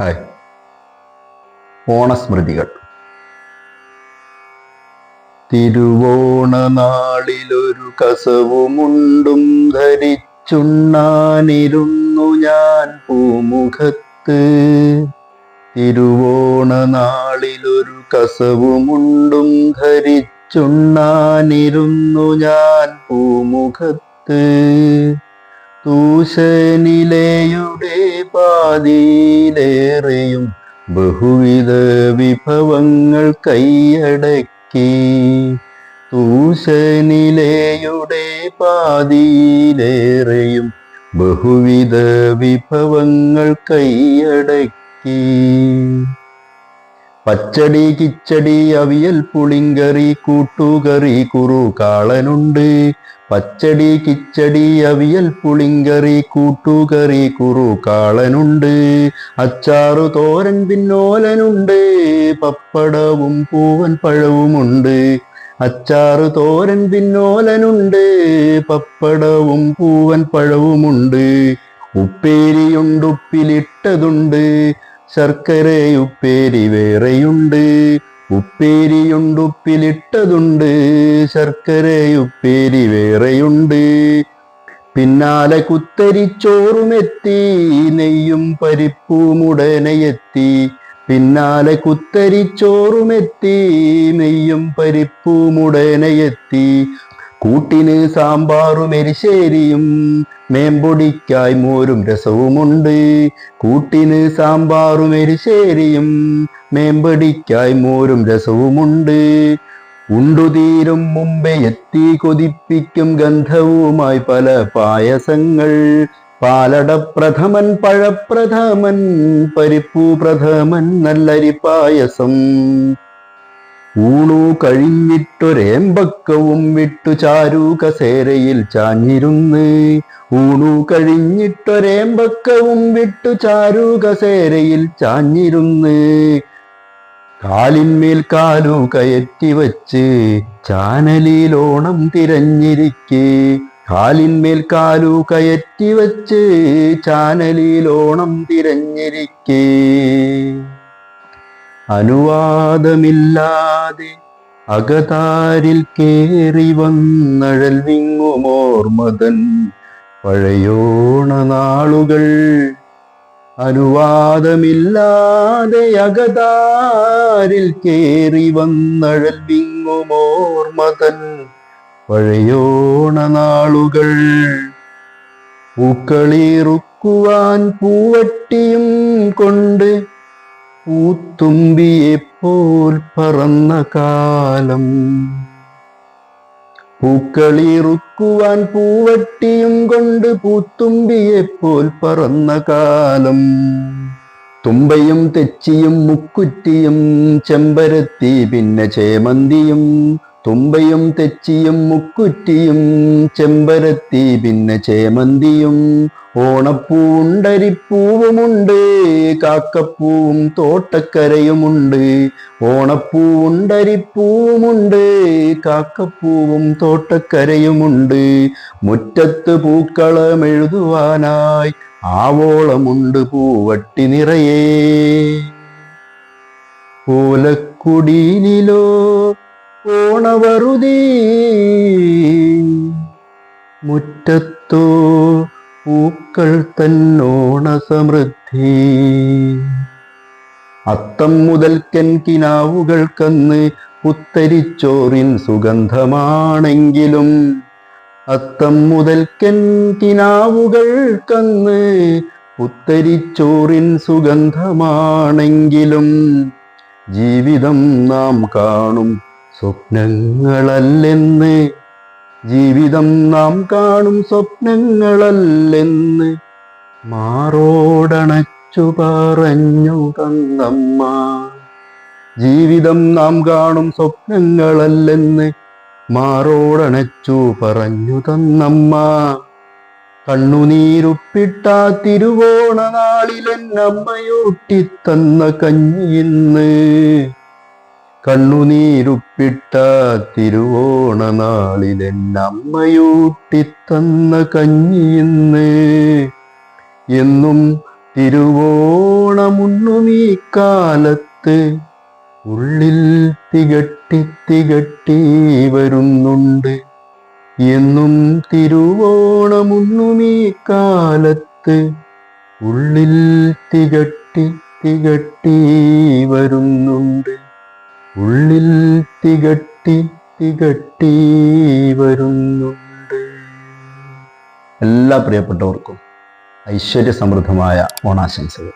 Hi. ഓണസ്മൃതികൾ. തിരുവോണനാളിലൊരു കസവുമുണ്ടും ധരിച്ചുണ്ണാനിരുന്നു ഞാൻ പൂമുഖത്ത്. തിരുവോണനാളിലൊരു കസവുമുണ്ടും ധരിച്ചുണ്ണാനിരുന്നു ഞാൻ പൂമുഖത്ത്. തൂശനിലയുടെ പാതിയിലേറെയും ബഹുവിധ വിഭവങ്ങൾ കൈയടക്കി. തൂശനിലയുടെ പാതിയിലേറെയും ബഹുവിധ വിഭവങ്ങൾ കൈയടക്കി. പച്ചടി കിച്ചടി അവിയൽ പുളിങ്കറി കൂട്ടുകറി കുറു കാളനുണ്ട്. പച്ചടി കിച്ചടി അവിയൽ പുളിങ്കറി കൂട്ടുകറി കുറു കാളനുണ്ട്. അച്ചാറു തോരൻ പിന്നോലനുണ്ട്. പപ്പടവും പൂവൻ പഴവുമുണ്ട്. അച്ചാറു തോരൻ പിന്നോലനുണ്ട്. പപ്പടവും പൂവൻ പഴവുമുണ്ട്. ഉപ്പേരിയുണ്ട് ഉപ്പിലിട്ടതുണ്ട്. ശർക്കരയുപ്പേരി വേറെയുണ്ട് ഉപ്പേരിയുണ്ട് ഉപ്പിലിട്ടതുണ്ട് ശർക്കരയുപ്പേരി വേറെയുണ്ട് പിന്നാലെ കുത്തരിച്ചോറുമെത്തി നെയ്യും പരിപ്പുമുടനെയെത്തി. പിന്നാലെ കുത്തരിച്ചോറുമെത്തി നെയ്യും പരിപ്പുമുടനെയെത്തി. കൂട്ടിന് സാമ്പാറും എരിശ്ശേരിയും മേമ്പൊടിക്കായി മോരും രസവുമുണ്ട്. കൂട്ടിന് സാമ്പാറും എരിശ്ശേരിയും മേമ്പടിക്കായി മോരും രസവുമുണ്ട്. ഉണ്ടുതീരും മുമ്പേ എത്തി കൊതിപ്പിക്കും ഗന്ധവുമായി പല പായസങ്ങൾ. പാലടപ്രഥമൻ പഴപ്രഥമൻ പരിപ്പു പ്രഥമൻ നല്ലരി പായസം. ഊണു കഴിഞ്ഞിട്ടൊരേമ്പക്കവും വിട്ടു ചാരു കസേരയിൽ ചാഞ്ഞിരുന്ന്. ഊണു കഴിഞ്ഞിട്ടൊരേമ്പക്കവും വിട്ടു ചാരു കസേരയിൽ ചാഞ്ഞിരുന്ന്. കാലിന്മേൽ കാലു കയറ്റി വച്ച് ചാനലിലോണം തിരഞ്ഞിരിക്കെ. കാലിന്മേൽ കാലു കയറ്റി വച്ച് ചാനലിലോണം തിരഞ്ഞിരിക്കേ. അനുവാദമില്ലാതെ അകതാരിൽ കേറി വന്നഴൽ വിങ്ങുമോർമതൻ പഴയോണ നാളുകൾ അനുവാദമില്ലാതെ അകതാരിൽ കേറി വന്നഴൽ വിങ്ങുമോർമതൻ പഴയോണ നാളുകൾ പൂക്കളീറുക്കുവാൻ പൂവട്ടിയും കൊണ്ട് പൂത്തുമ്പിയെപ്പോൽ പറന്ന കാലം? പൂക്കളിറുക്കുവാൻ പൂവട്ടിയും കൊണ്ട് പൂത്തുമ്പിയെപ്പോൽ പറന്ന കാലം? തുമ്പയും തെച്ചിയും മുക്കുറ്റിയും ചെമ്പരത്തി പിന്നെ ചേമന്തിയും തുമ്പയും തെച്ചിയും മുക്കുറ്റിയും ചെമ്പരത്തി പിന്നെ ചേമന്തിയും ഓണപ്പൂണ്ടരിപ്പൂവുമുണ്ട് കാക്കപ്പൂവും തോട്ടക്കരയുമുണ്ട് ഓണപ്പൂണ്ടരിപ്പൂവുമുണ്ട് കാക്കപ്പൂവും തോട്ടക്കരയുമുണ്ട്. മുറ്റത്ത് പൂക്കളമെഴുതുവാനായി ആവോളമുണ്ട് പൂവട്ടി നിറയേ. ഓലക്കുടീനിലോ ഓണവറുതീ മുറ്റത്തോ പൂക്കൾ തന്നോണ സമൃദ്ധി അത്തം മുതൽക്കൻ കിനാവുകൾക്കന്ന് പുത്തരിച്ചോറിൻ സുഗന്ധമാണെങ്കിലും അത്തം മുതൽക്കൻ കിനാവുകൾക്കന്ന് പുത്തരിച്ചോറിൻ സുഗന്ധമാണെങ്കിലും ജീവിതം നാം കാണും സ്വപ്നങ്ങളല്ലെന്ന്. ജീവിതം നാം കാണും സ്വപ്നങ്ങളല്ലെന്ന്. മാറോടണച്ചു പറഞ്ഞു തന്നമ്മ. ജീവിതം നാം കാണും സ്വപ്നങ്ങളല്ലെന്ന് മാറോടണച്ചു പറഞ്ഞു തന്നമ്മ. കണ്ണുനീരുപ്പിട്ട തിരുവോണ നാളിലെന്നമ്മയൂട്ടിത്തന്ന കഞ്ഞിന്ന് കണ്ണുനീരുപ്പിട്ട തിരുവോണ നാളിലെന്നമ്മയൂട്ടി തന്ന കഞ്ഞിന്ന് എന്നും തിരുവോണമുണ്ണുമീ കാലത്ത് ഉള്ളിൽ തികട്ടി തികട്ടി വരുന്നുണ്ട് എന്നും തിരുവോണമുണ്ണുമീ കാലത്ത് ഉള്ളിൽ തികട്ടി തികട്ടി വരുന്നുണ്ട്. ഉള്ളിൽ തികട്ടി തികട്ടി വരുന്നുണ്ട്. എല്ലാ പ്രിയപ്പെട്ടവർക്കും ഐശ്വര്യ സമൃദ്ധമായ ഓണാശംസകൾ.